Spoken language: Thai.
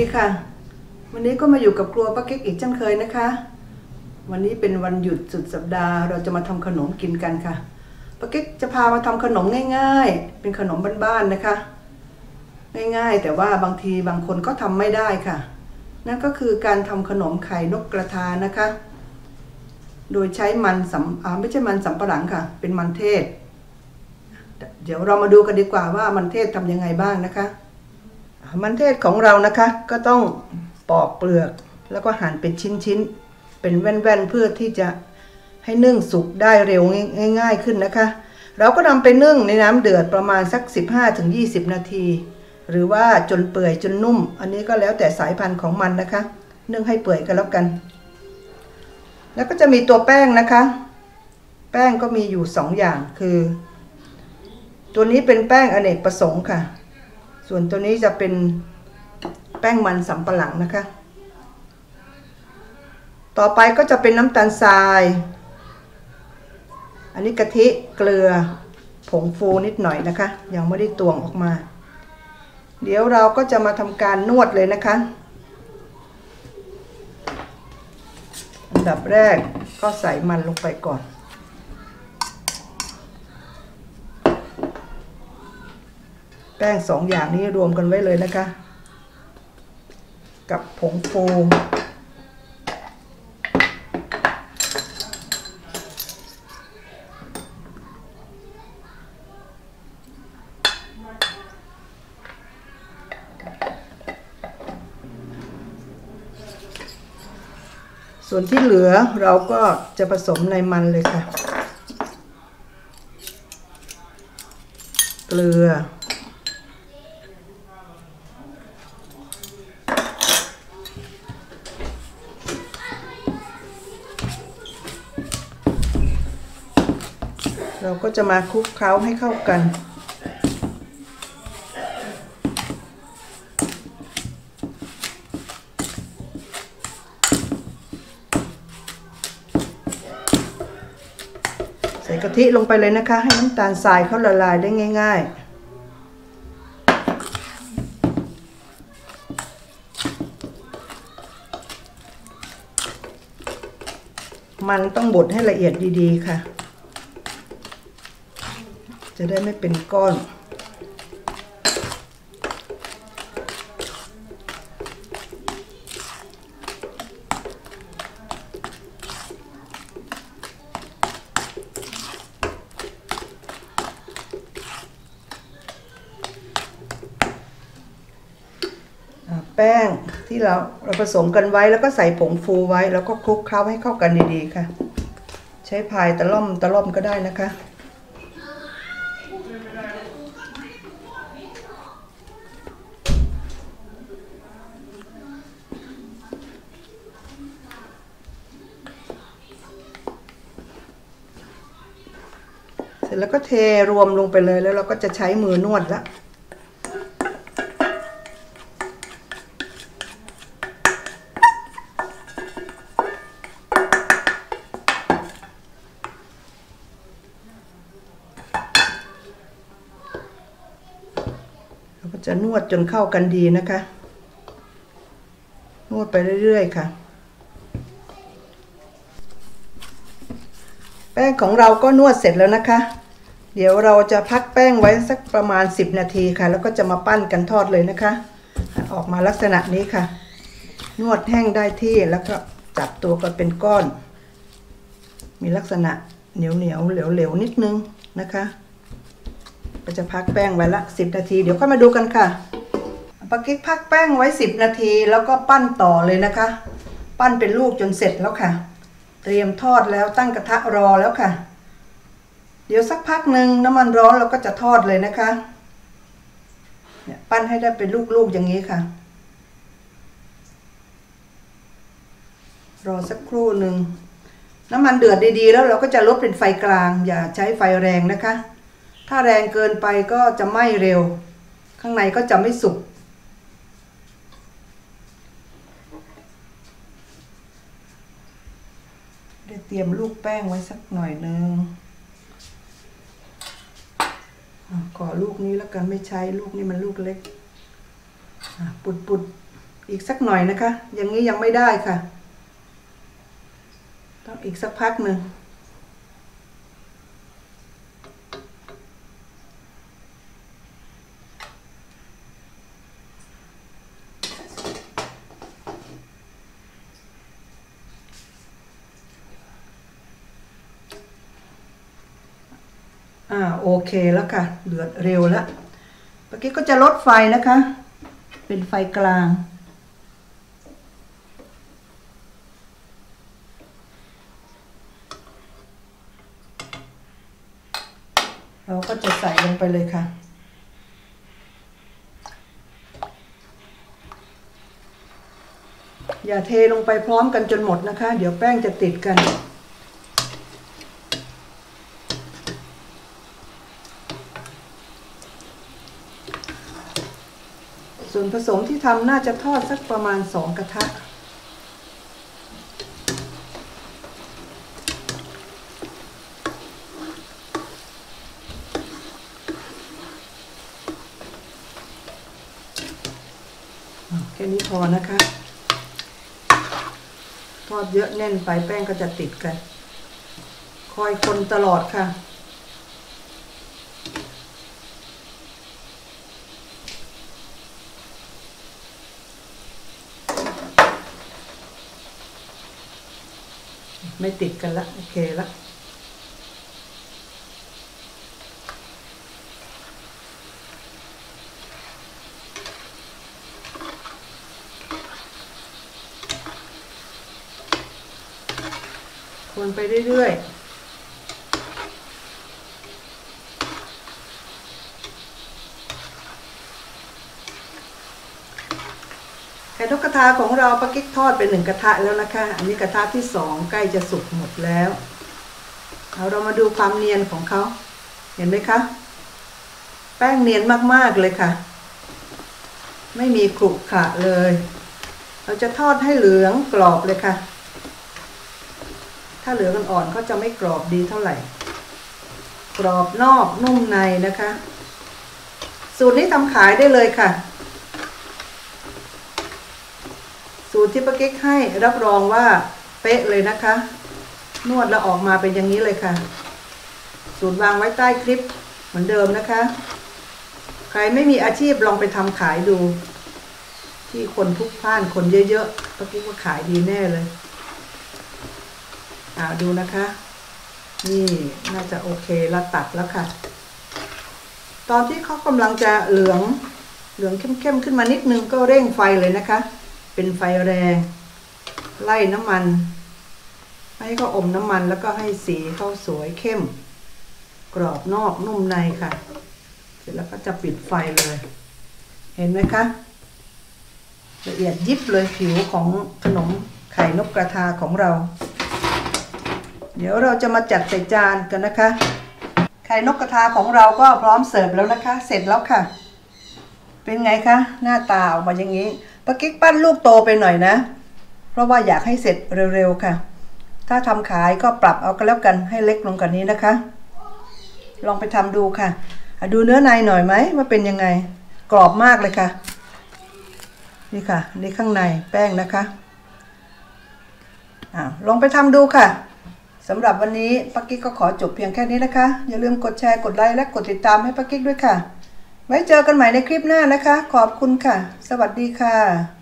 ดีค่ะ วันนี้ก็มาอยู่กับครัวป้าเก๊กอีกเช่นเคยนะคะ วันนี้เป็นวันหยุดสุดสัปดาห์ เราจะมาทำขนมกินกันค่ะป้าเก๊กจะพามาทำขนมง่าย ๆ เป็นขนมบ้านๆนะคะ ง่ายๆ แต่ว่าบางทีบางคนก็ทำไม่ได้ค่ะ นั่นก็คือการทำขนมไข่นกกระทานะคะ โดยใช้มันสำไม่ใช่มันสำปะหลังค่ะ เป็นมันเทศ เดี๋ยวเรามาดูกันดีกว่าว่ามันเทศทำยังไงบ้างนะคะ มันเทศของเรานะคะก็ต้องปอกเปลือก แล้วก็หั่นเป็นชิ้นๆ เป็นแว่นๆ เพื่อที่จะให้นึ่งสุกได้เร็วง่าย ๆขึ้นนะคะ เราก็นำไปนึ่งในน้ำเดือดประมาณสัก 15-20 นาที หรือว่าจนเปื่อยจนนุ่ม อันนี้ก็แล้วแต่สายพันธุ์ของมันนะคะ นึ่งให้เปื่อยกันแล้วกัน แล้วก็จะมีตัวแป้งนะคะ แป้งก็มีอยู่ 2 อย่างคือ ตัวนี้เป็นแป้งอเนกประสงค์ค่ะ ส่วนตัวนี้จะเป็นแป้งมันสำปะหลังนะคะ ต่อไปก็จะเป็นน้ำตาลทราย อันนี้กะทิเกลือผงฟูนิดหน่อยนะคะ ยังไม่ได้ตวงออกมา เดี๋ยวเราก็จะมาทำการนวดเลยนะคะอันดับแรกก็ใส่มันลงไปก่อน แป้งสองอย่างนี้รวมกันไว้เลยนะคะ กับผงฟูส่วนที่เหลือเราก็จะผสมในมันเลยค่ะ เกลือ เราก็จะมาคลุกเคล้าให้เข้ากัน ใส่กะทิลงไปเลยนะคะ ให้น้ำตาลทรายเขาละลายได้ง่าย ๆมันต้องบดให้ละเอียดดี ๆ ค่ะ จะได้ไม่เป็นก้อนแป้งที่เราเราผสมกันไว้แล้วก็ใส่ผงฟูไว้ แล้วก็คลุกเคล้าให้เข้ากันดีๆค่ะ ใช้พายตะล่อมตะล่อมก็ได้นะคะ สร็จแล้วก็เทรวมลงไปเลยแล้วเราก็จะใช้มือนวดละเราก็จะนวดจนเข้ากันดีนะคะ นวดไปเรื่อยๆค่ะ แป้งของเราก็นวดเสร็จแล้วนะคะ เดี๋ยวเราจะพักแป้งไว้สักประมาณ 10 นาทีค่ะ แล้วก็จะมาปั้นกันทอดเลยนะคะ ออกมาลักษณะนี้ค่ะ นวดแห้งได้ที่แล้วก็จับตัวกันเป็นก้อน มีลักษณะเหนียวเหนียวเหลวเหลวนิดนึงนะคะ ก็จะพักแป้งไว้ละ 10 นาที เดี๋ยวค่อยมาดูกันค่ะปากิ๊กพักแป้งไว้ 10 นาที แล้วก็ปั้นต่อเลยนะคะ ปั้นเป็นลูกจนเสร็จแล้วค่ะ เตรียมทอดแล้วตั้งกระทะรอแล้วค่ะ เดี๋ยวสักพักหนึ่งน้ำมันร้อนเราก็จะทอดเลยนะคะเนี่ยปั้นให้ได้เป็นลูกๆอย่างนี้ค่ะ รอสักครู่หนึ่งน้ำมันเดือดดีๆ แล้วเราก็จะลดเป็นไฟกลาง อย่าใช้ไฟแรงนะคะ ถ้าแรงเกินไปก็จะไหม้เร็ว ข้างในก็จะไม่สุกได้เตรียมลูกแป้งไว้สักหน่อยนึงอะขอ ลูกนี้แล้วกันไม่ใช้ลูกนี้มันลูกเล็กปุดปุดอีกสักหน่อยนะคะ อย่างนี้ยังไม่ได้ค่ะ ต้องอีกสักพักหนึ่ง อ่าโอเคแล้วค่ะ เดือดเร็วแล้วเมื่อกี้ก็จะลดไฟนะคะ เป็นไฟกลาง เราก็จะใส่ลงไปเลยค่ะอย่าเทลงไปพร้อมกันจนหมดนะคะ เดี๋ยวแป้งจะติดกัน ส่ วนผสมที่ทำน่าจะทอดสักประมาณสองกระทะอะแค่นี้พอนะคะ ทอดเยอะแน่นไปแป้งก็จะติดกัน คอยคนตลอดค่ะ ไม่ติดกันละ โอเคละคนไปเรื่อยๆไข่นกก ระทาของเราปากิ๊กทอดเป็นหนึ่งกระทะแล้วนะคะ อันนี้กระทะที่สองใกล้จะสุกหมดแล้วเอาเรามาดูความเนียนของเขาเห็นไหมคะ แป้งเนียนมากๆเลยค่ะ ไม่มีขรุขระเลย เราจะทอดให้เหลืองกรอบเลยค่ะ ถ้าเหลืองอ่อนๆก็จะไม่กรอบดีเท่าไหร่ กรอบนอกนุ่มในนะคะ สูตรนี้ทำขายได้เลยค่ะ สูตรที่ป้ากิ๊กให้รับรองว่าเป๊ะเลยนะคะ นวดแล้วออกมาเป็นอย่างนี้เลยค่ะ สูตรวางไว้ใต้คลิปเหมือนเดิมนะคะ ใครไม่มีอาชีพลองไปทำขายดู ที่คนพลุกพล่านคนเยอะๆป้ากิ๊กว่าขายดีแน่เลยอ่าดูนะคะ นี่น่าจะโอเคแล้วตัดแล้วค่ะ ตอนที่เขากำลังจะเหลืองเหลืองเข้มๆขึ้นมานิดนึงก็เร่งไฟเลยนะคะ เป็นไฟแรง ไล่น้ำมัน ให้เขาอมน้ำมันแล้วก็ให้สีเขาสวยเข้ม กรอบนอกนุ่มในค่ะ เสร็จแล้วก็จะปิดไฟเลย เห็นไหมคะละเอียดยิบเลยผิวของขนมไข่นกกระทาของเรา เดี๋ยวเราจะมาจัดใส่จานกันนะคะ ไข่นกกระทาของเราก็พร้อมเสิร์ฟแล้วนะคะ เสร็จแล้วค่ะ เป็นไงคะ หน้าตาออกมาอย่างนี้ ปากิ๊กปั้นลูกโตไปหน่อยนะ เพราะว่าอยากให้เสร็จเร็วๆค่ะ ถ้าทำขายก็ปรับเอาก็แล้วกันให้เล็กลงกว่านี้นะคะ ลองไปทำดูค่ะอะ ดูเนื้อในหน่อยไหมว่าเป็นยังไง กรอบมากเลยค่ะ นี่ค่ะ นี่ข้างในแป้งนะคะอ่าลองไปทำดูค่ะสำหรับวันนี้ปักกิ๊กก็ขอจบเพียงแค่นี้นะคะ อย่าลืมกดแชร์ กดไลค์ และกดติดตามให้ปักกิ๊กด้วยค่ะ ไว้เจอกันใหม่ในคลิปหน้านะคะ ขอบคุณค่ะ สวัสดีค่ะ